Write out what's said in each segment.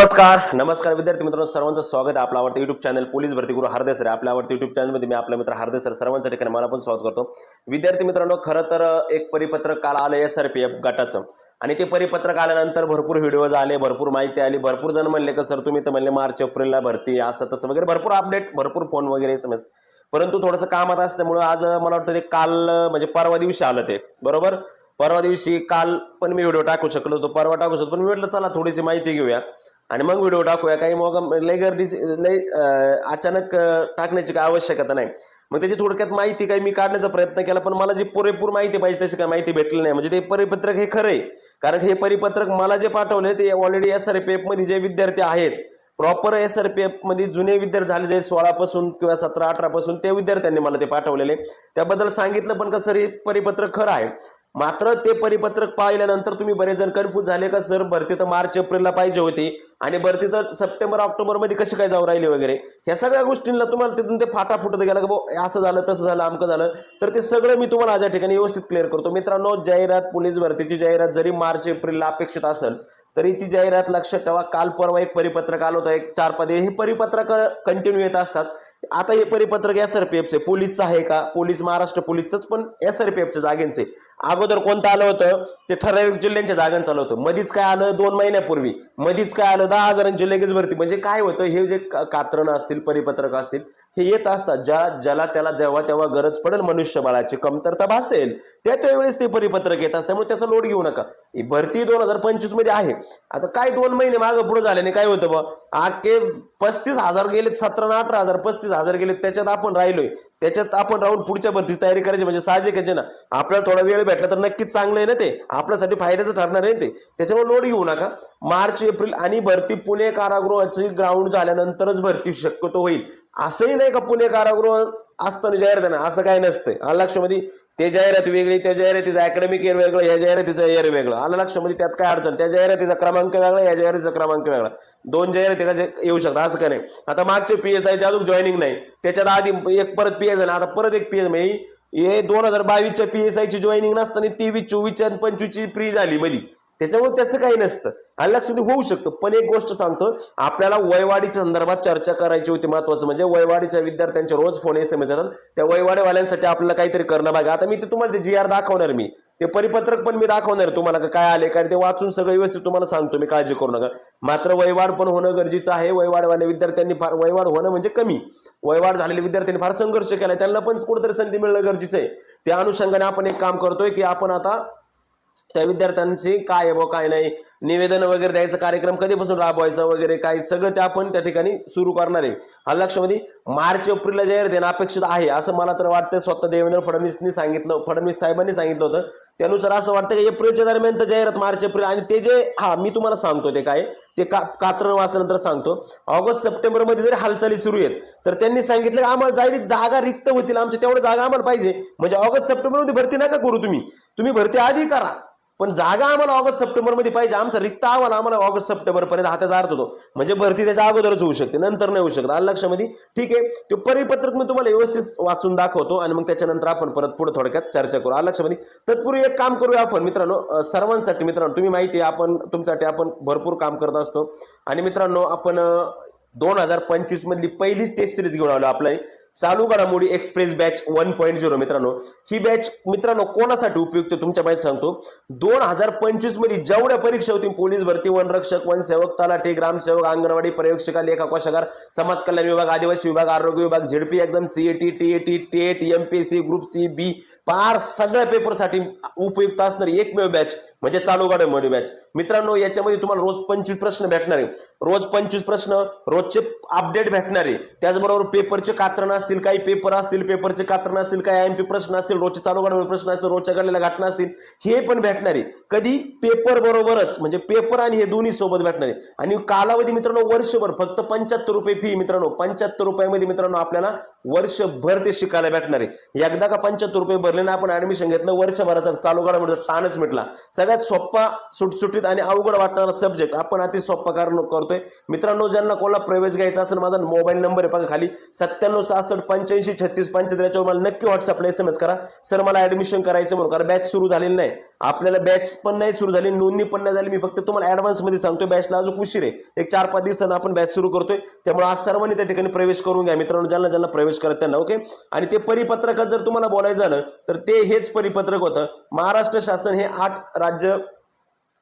नमस्कार नमस्कार विद्यार्थी मित्रांनो सर्वांचं स्वागत आहे आपला आवडतं युट्यूब चॅनल पोलीस भरती गुरु हरदे आपल्या आवडतं युट्यूब चॅनलमध्ये मी आपला मित्र हरदेसर सर्वांच्या ठिकाणी मला पण स्वागत करतो. विद्यार्थी मित्रांनो खरं तर एक परिपत्रक काल आलं एस आर पी एफ गटाचं. आणि ते परिपत्रक आल्यानंतर भरपूर व्हिडिओज आले भरपूर माहिती आली भरपूर जण म्हणले का सर तुम्ही तर म्हणले मार्च एप्रिलला भरती असं तसं वगैरे. भरपूर अपडेट भरपूर फोन वगैरे एस एम एस परंतु थोडंसं कामात असल्यामुळं आज मला वाटतं ते काल म्हणजे परवा दिवशी आलं ते. बरोबर? परवा दिवशी काल पण मी व्हिडिओ टाकू शकलो होतो परवा टाकू शकतो पण मी म्हटलं चला थोडीशी माहिती घेऊया. आणि मग व्हिडिओ टाकूया. काही मग लय गर्दीची लय अचानक टाकण्याची काही आवश्यकता नाही. मग त्याची थोडक्यात माहिती काही मी काढण्याचा प्रयत्न केला पण मला जी पुरेपूर माहिती पाहिजे तशी काही माहिती भेटली नाही. म्हणजे ते परिपत्रक हे खरं आहे. कारण हे परिपत्रक मला जे पाठवले ते ऑलरेडी एस आर पी एफमध्ये जे विद्यार्थी आहेत प्रॉपर एस आर पी एफमध्ये जुने विद्यार्थी झालेले जे सोळापासून किंवा सतरा अठरापासून त्या ते विद्यार्थ्यांनी मला ते पाठवलेले. त्याबद्दल सांगितलं पण कसं हे परिपत्रक खरं आहे. मात्र ते परिपत्रक पाहिल्यानंतर तुम्ही बरेच जण कन्फ्यूज झाले का सर भरती तर मार्च एप्रिलला पाहिजे होती आणि भरती तर सप्टेंबर ऑक्टोबरमध्ये कशी काय जाऊ राहिली वगैरे? ह्या सगळ्या गोष्टींना तुम्हाला तिथून ते फाटा फुटत गेला का असं झालं तसं झालं अमकं झालं. तर ते सगळं मी तुम्हाला आज या ठिकाणी व्यवस्थित क्लिअर करतो. मित्रांनो जाहिरात पोलीस भरतीची जाहिरात जरी मार्च एप्रिलला अपेक्षित असेल तरी ती जाहिरात लक्षात ठेवा. काल परवा एक परिपत्रक आलं होतं एक चार पदे हे परिपत्रक कंटिन्यू येत असतात. आता हे परिपत्रक एस आर पी एफचे पोलीसचं आहे का? पोलीस महाराष्ट्र पोलीसचंच पण एस आर पी एफच्या जागेंचे. अगोदर कोणतं आलं होतं? ते ठराविक जिल्ह्यांच्या जागांचं आलं होतं. मधीच काय आलं? दोन महिन्यापूर्वी. मधीच काय आलं? दहा हजारांची लगेच भरती. म्हणजे काय होतं? हे जे का- कात्रणं असतील परिपत्रक असतील हे येत असतात. ज्या ज्याला त्याला जेव्हा तेव्हा गरज पडेल मनुष्यबळाची कमतरता भासेल त्या त्यावेळेस ते परिपत्रक येत असतात त्यामुळे त्याचा लोड घेऊ नका. भरती दोन हजार पंचवीसमध्ये आहे. आता काय दोन महिने मागं पुढे झाल्याने काय होतं बा? आखे पस्तीस हजार गेलेत सतरा अठरा हजार पस्तीस हजार गेले त्याच्यात आपण राहिलोय. त्याच्यात आपण राहून पुढच्या भरतीची तयारी करायची म्हणजे साहजिकच आहे ना आपल्याला थोडा वेळ भेटला तर नक्कीच चांगलं आहे ना ते. आपल्यासाठी फायद्याचं ठरणार आहे ते. त्याच्यामुळे लोड घेऊ नका. मार्च एप्रिल आणि भरती पुणे कारागृहाची ग्राउंड झाल्यानंतरच भरती शक्यतो होईल. असंही नाही का पुणे कारागृह असतं जाहीर ना असं काही नसतं आलं लक्षामध्ये? ते जाहिरात वेगळी त्या जाहिरातीचं अकॅडमिक इयर वेगळं या जाहिरातीचं इयर वेगळं. आलं लक्षामध्ये त्यात काय अडचण? त्या जाहिरातीचा क्रमांक वेगळा या जाहिरातीचा क्रमांक वेगळा. दोन जाहिराती का येऊ शकतात? असं काय नाही? आता मागचे पी एस आयचे अजून जॉईनिंग नाही. त्याच्यात आधी एक परत पी एस आता परत एक पी एस म्हणजे हे दोन हजार बावीसच्या पी एस आयची जॉईनिंग नसताना तेवीस चोवीसच्या आणि पंचवीसची प्री झाली मधी. त्याच्यामुळे त्याचं काही नसतं. आणि लक्षात होऊ शकतं. पण एक गोष्ट सांगतो आपल्याला वयवाढीच्या संदर्भात चर्चा करायची होती महत्वाचं म्हणजे वयवाढीच्या विद्यार्थ्यांचे रोज फोन एस एम एस येतात. त्या वयवाढीवाल्यांसाठी आपल्याला काहीतरी करणं बघा. आता मी ते तुम्हाला ते जी आर दाखवणार मी. ते परिपत्रक पण मी दाखवणार तुम्हाला काय आले कारण ते वाचून सगळं व्यवस्थित तुम्हाला सांगतो मी काळजी करू नका. मात्र वयवाढ पण होणं गरजेचं आहे. वयवाढवाल्या विद्यार्थ्यांनी फार वयवाढ होणं म्हणजे कमी. वयवाढ झालेल्या विद्यार्थ्यांनी फार संघर्ष केला त्यांना पण कुठेतरी संधी मिळणं गरजेचं आहे. त्या अनुषंगाने आपण एक काम करतोय की आपण आता त्या विद्यार्थ्यांची काय आहे बुवा काय नाही निवेदन वगैरे द्यायचा कार्यक्रम कधीपासून राबवायचा वगैरे काय सगळं ते आपण त्या ठिकाणी सुरू करणार आहे. हा लक्षामध्ये मार्च एप्रिलला जाहीर देणं अपेक्षित आहे असं मला तर वाटतं स्वतः देवेंद्र फडणवीसनी सांगितलं फडणवीस साहेबांनी सांगितलं होतं. त्यानुसार असं वाटतं की एप्रिलच्या दरम्यान तर जाहिरात मार्च एप्रिल आणि ते जे हा मी तुम्हाला सांगतो ते काय ते का कात्रण वाचल्यानंतर सांगतो. ऑगस्ट सप्टेंबरमध्ये जरी हालचाली सुरू आहेत तर त्यांनी सांगितलं की आम्हाला जाहीर जागा रिक्त होतील आमच्या तेवढ्या जागा आम्हाला पाहिजे. म्हणजे ऑगस्ट सप्टेंबरमध्ये भरती नका करू तुम्ही. तुम्ही भरती आधी करा. पण जागा आम्हाला ऑगस्ट सप्टेंबरमध्ये पाहिजे. आमचा रिक्त अहवाल आम्हाला ऑगस्ट सप्टेंबरपर्यंत हाताचा अर्थ होतो. म्हणजे भरती त्याच्या अगोदरच होऊ शकते नंतर नाही होऊ शकत. आलं लक्षामध्ये? ठीक आहे. ते परिपत्रक मी तुम्हाला व्यवस्थित वाचून दाखवतो आणि मग त्याच्यानंतर आपण परत पुढे थोडक्यात चर्चा करू. आलं लक्षामध्ये? तत्पूर्वी एक काम करूया आपण मित्रांनो. सर्वांसाठी मित्रांनो तुम्ही माहिती आहे आपण तुमच्यासाठी आपण भरपूर काम करत असतो. आणि मित्रांनो आपण दोन हजार पंचवीसमधली पहिली टेस्ट सिरीज घेऊन आलो आपल्या चालू घडामोडी express batch one point zero मित्रांनो. ही बॅच मित्रांनो कोणासाठी उपयुक्त तुमच्या माहिती सांगतो. दोन हजार पंचवीसमध्ये जेवढ्या परीक्षा होती पोलीस भरती वनरक्षक वनसेवक तलाठी ग्रामसेवक अंगणवाडी पर्यवेक्षिका लेखा कोशागार समाज कल्याण विभाग आदिवासी विभाग आरोग्य विभाग Z P exam C A T T A T TET MPSC group C B पार सगळ्या पेपरसाठी उपयुक्त असणारी एकमेव बॅच म्हणजे चालू घडामोडी बॅच मित्रांनो याच्यामध्ये तुम्हाला रोज पंचवीस प्रश्न भेटणार आहे रोज पंचवीस प्रश्न रोजचे अपडेट भेटणार आहे त्याचबरोबर पेपरचे कात्रण असतील काही पेपर असतील पेपरचे कात्रण असतील काही एमपी प्रश्न असतील रोजचे चालू घडामोडी प्रश्न असतील रोजच्या घडलेल्या घटना असतील हे पण भेटणार आहे कधी? पेपर बरोबरच. म्हणजे पेपर आणि हे दोन्ही सोबत भेटणार आहे आणि कालावधी मित्रांनो वर्षभर फक्त पंच्याहत्तर रुपये फी मित्रांनो पंच्याहत्तर रुपयामध्ये मित्रांनो आपल्याला वर्षभर ते शिकायला भेटणार आहे. एकदा का पंच्याहत्तर रुपये भरले ना आपण ऍडमिशन घेतलं वर्षभराचा चालू घडामोडीचा ताणच मिटला. सगळ्यात सोप्पा सुटसुटीत आणि अवघड वाटणारा सब्जेक्ट आपण अति सोप्पा कारण करतोय. मित्रांनो ज्यांना कोणाला प्रवेश घ्यायचा असेल माझा मोबाईल नंबर आहे बघा खाली. सत्त्याण्णव सहासष्ट पंच्याऐंशी छत्तीस पंच्याहत्तर मला नक्की व्हॉट्सअपला एस एम एस करा. सर मला ऍडमिशन करायचं म्हणून कारण बॅच सुरू झालेली नाही. आपल्याला बॅच पण नाही सुरू झाली नोंदणी पण नाही झाली. मी फक्त तुम्हाला ऍडव्हान्समध्ये सांगतोय बॅचला अजून उशीर आहे. एक चार पाच दिवसांना आपण बॅच सुरू करतोय. त्यामुळे आज सर्वांनी त्या ठिकाणी प्रवेश करून घ्या. मित्रांनो ज्यांना ज्यांना प्रवेश करत त्यांना ओके आणि ते परिपत्रकात जर तुम्हाला बोलायचं झालं तर ते हेच परिपत्रक होतं. महाराष्ट्र शासन हे आठ राज्य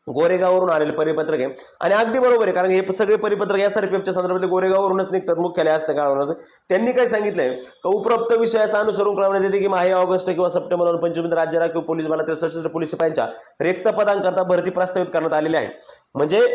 गोरेगाववरून आलेले परिपत्रक आहे. आणि अगदी बरोबर आहे कारण हे सगळे परिपत्रक या सरपीएफच्या संदर्भातले गोरेगाववरूनच निघतात मुख्यालय असतं गावावर त्यांनी काय सांगितलंय? का उपरोक्त विषयाचा अनुसरून कळवण्यात येते की माहे ऑगस्ट किंवा सप्टेंबर पंचवीस राज्य राखीव पोलीस बलातील सशस्त्र पोलीस शिपायांच्या रिक्त पदांकरता भरती प्रस्तावित करण्यात आलेली आहे. म्हणजे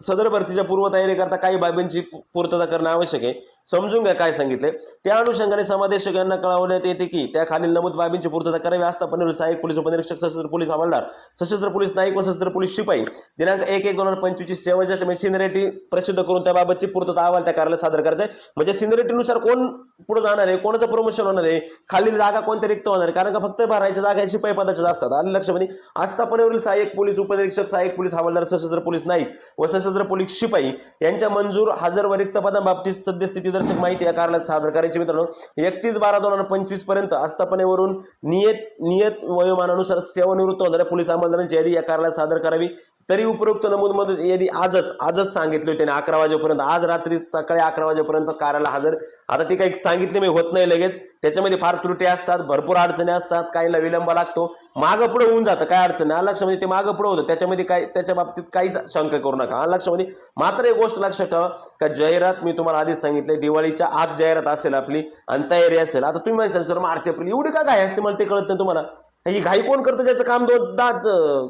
सदर भरतीच्या पूर्वतयारीकरता काही बाबींची पूर्तता करणं आवश्यक आहे. समजून घ्या काय सांगितले. त्या अनुषंगाने समादेशक यांना कळवण्यात येते की त्या खालील नमूद बाबींची पूर्तता करावी. आस्थापनेवर सहाय्यक पोलीस उपनिरीक्षक सशस्त्र पोलीस हवालदार सशस्त्र पोलीस नाईक व सशस्त्र पोलीस शिपाई. दिनांक एक एक दोन हजार पंचवीसची सेवाच्या म्हणजे सिनियरिटी प्रसिद्ध करून त्याबाबतची पूर्तता अहवाल त्या कार्यालयात सादर करायचा आहे म्हणजे सिनियरिटीनुसार कोण पुढे जाणार आहे कोणाचं प्रमोशन होणार आहे खालील जागा कोणत्या रिक्त होणार आहे? कारण का फक्त भरायच्या जागा शिपाई पदाच्याच असतात. आणि लक्षामध्ये म्हणजे आस्थापनेवरील सहाय्यक पोलीस उपनिरीक्षक सहाय्यक पोलीस हवालदार सशस्त्र पोलीस नाईक व सशस्त्र पोलीस शिपाई यांच्या मंजूर हजर व रिक्त पदांबाबतीत सद्यस्थिती दर्शक माहिती या कारणात सादर करायची मित्रांनो. एकतीस बारा दोन हजार पंचवीसपर्यंत आस्थापनेवरून नियत नियत वयोमानानुसार सेवानिवृत्त होणाऱ्या पोलीस अंमलदारांची यादी या कारणात सादर करावी. तरी उपरोक्त नमूद मधून यादी आजच आजच सांगितली होती आणि अकरा वाजेपर्यंत आज रात्री सकाळी अकरा वाजेपर्यंत कार्याला हजर आता ते काही सांगितले मी होत नाही लगेच. त्याच्यामध्ये फार त्रुटी असतात भरपूर अडचणी असतात काहीला विलंब लागतो. मागं पुढे होऊन जातं काय अडचण आहे लक्षामध्ये म्हणजे ते मागं पुढे होतं. त्याच्यामध्ये काय त्याच्या बाबतीत काहीच शंका करू नका. लक्षामध्ये म्हणजे मात्र एक गोष्ट लक्षात ठेवा का जाहिरात मी तुम्हाला आधीच सांगितले दिवाळीच्या आत जाहिरात असेल आपली आणि तयारी असेल. आता तुम्ही माहिती सर मार्च एप्रिल एवढी का घाई असते? मला ते कळत नाही तुम्हाला. ही घाई कोण करतं? ज्याचं काम दोन दात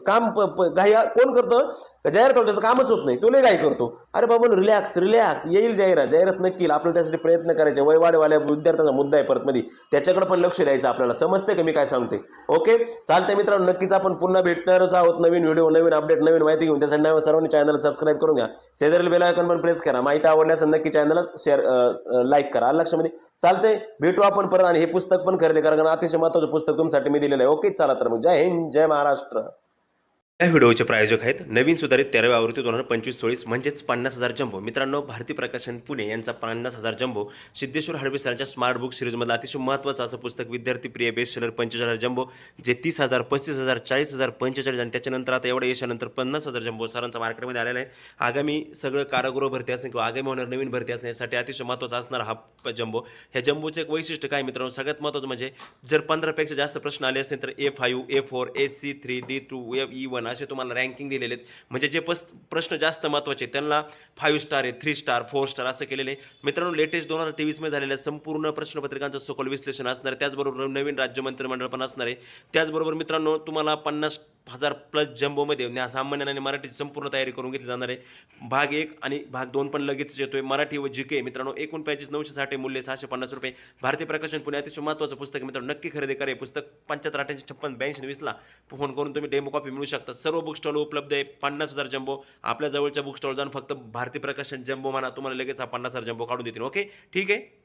काम घाई कोण करतं? का जाहिरात होतं त्याचं कामच होत नाही. तो लय काय करतो. अरे बाबा रिलॅक्स रिलॅक्स येईल जाहिरात. जाहिरात नक्की आपल्याला त्यासाठी प्रयत्न करायचे. वयवाढवाल्या विद्यार्थ्यांचा मुद्दा आहे परत मध्ये त्याच्याकडे पण लक्ष द्यायचं आपल्याला. समजते का मी काय सांगते ओके चालतंय मित्रांनो नक्कीच आपण पुन्हा भेटणारच आहोत. नवीन व्हिडिओ नवीन अपडेट नवीन माहिती घेऊन. त्यासाठी नवीन सर्वांनी चॅनल सबस्क्राईब करून घ्या. शेजारील बेल आयकॉन पण प्रेस करा. माहिती आवडल्याचं नक्की चॅनल शेअर लाईक करा. लक्षामध्ये? चालतंय. भेटू आपण परत आणि हे पुस्तक पण खरेदी करा. कारण अतिशय महत्वाचं पुस्तक तुमच्यासाठी मी दिलेलं आहे. ओके चला तर मग. जय हिंद. जय महाराष्ट्र. या व्हिडिओचे प्रायोजक आहेत नवीन सुधारित तेराव्या आवृत्ती दोन हजार पंचवीस चोवीस म्हणजेच पन्नास हजार जंबो मित्रांनो भारती प्रकाशन पुणे यांचा पन्नास हजार जंबो सिद्धेश्वर हडबे सरांच्या स्मार्ट बुक सिरीजमधला अतिशय महत्त्वाचं असं पुस्तक विद्यार्थी प्रिय बेस्ट सेलर पंचवीस हजार जंबो जे तीस हजार पस्तीस हजार चाळीस हजार पंचेचाळीस आणि त्याच्यानंतर आता एवढ्या यशानंतर पन्नास हजार जंबो सरांचा मार्केटमध्ये आलेला आहे. आगामी सगळं कारागृह भरती असेल किंवा आगामी होणार नवीन भरती असणे यासाठी अतिशय महत्त्वाचा असणार हा जंबो ह्या जंबोचं एक वैशिष्ट्य काय मित्रांनो? सगळ्यात महत्त्वाचं म्हणजे जर पंधरापेक्षा जास्त प्रश्न आले असेल तर A five A four A C three D two F E one असे तुम्हाला रँकिंग दिलेले आहेत. म्हणजे जे पस प्रश्न जास्त महत्त्वाचे आहेत, त्यांना फाईव्ह स्टार आहे थ्री स्टार फोर स्टार असं केलेले आहे. मित्रांनो लेटेस्ट दोन हजार तेवीसमध्ये झालेल्या संपूर्ण प्रश्नपत्रिकांचं सखोल विश्लेषण असणार आहे त्याचबरोबर नवीन राज्य मंत्रिमंडळ पण असणार आहे. त्याचबरोबर मित्रांनो तुम्हाला पन्नास हजार प्लस जम्बोमध्ये सामान्याने सामान्य आणि मराठीची संपूर्ण तयारी करून घेतली जाणार आहे. भाग एक आणि भाग दोन पण लगेच येतोय. मराठी व जी के मित्रांनो एकूण पॅचेस नऊशे साठ मूल्य सहाशे पन्नास रुपये. भारतीय प्रकाशन पुणे अतिशय महत्त्वाचं पुस्तक मित्रांनो. नक्की खरेदी करा. पुस्तक पंच्याहत्तर अठ्ठ्याऐंशी छप्पन ब्याऐंशी वीसला फोन करून तुम्ही डेमो कॉपी मिळू शकता. सर्व बुक स्टॉल उपलब्ध आहे. पन्नास हजार जम्बो आपल्या जवळच्या बुक स्टॉल जाऊन फक्त भारतीय प्रकाशन जम्बो म्हणा तुम्हाला लगेच हा पन्नास हजार जम्बो काढून देतील. ओके ठीक आहे?